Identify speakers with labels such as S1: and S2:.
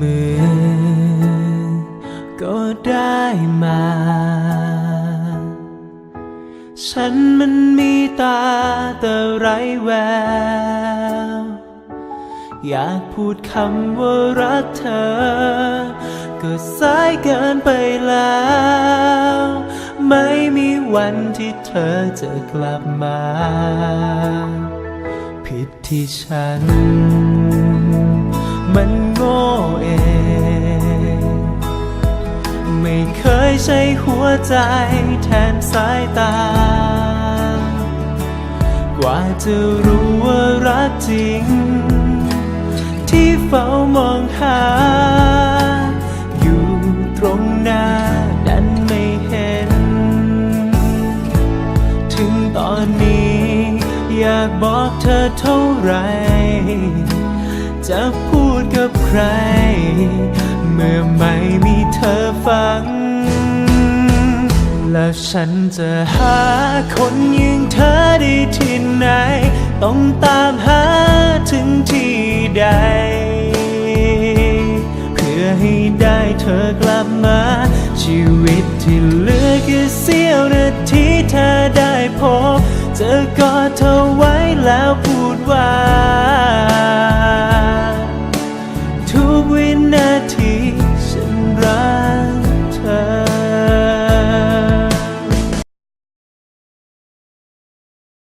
S1: มือ ก็ได้มา ฉันมันมีตาแต่ไร้แวว อยากพูดคำว่ารักเธอ ก็สายเกินไปแล้ว ไม่มีวันที่เธอจะกลับมา ผิดที่ฉัน มันโง่เอง ไม่เคยใช้หัวใจแทนสายตา กว่าจะรู้ว่ารักจริง ที่เฝ้ามองหา อยู่ตรงหน้าดันไม่เห็น ถึงตอนนี้อยากบอกเธอเท่าไหร จะพูดกับใคร เมื่อไม่มีเธอฟัง แล้วฉันจะหาคนย่างเธอได้ที่ไหน ต้องตามหาถึงที่ใด เพื่อให้ได้เธอกลับมา ชีวิตที่เหลือแค่เสี้ยวนาทีเธอได้พบจะกอดเธอไว้แล้วพูดว่า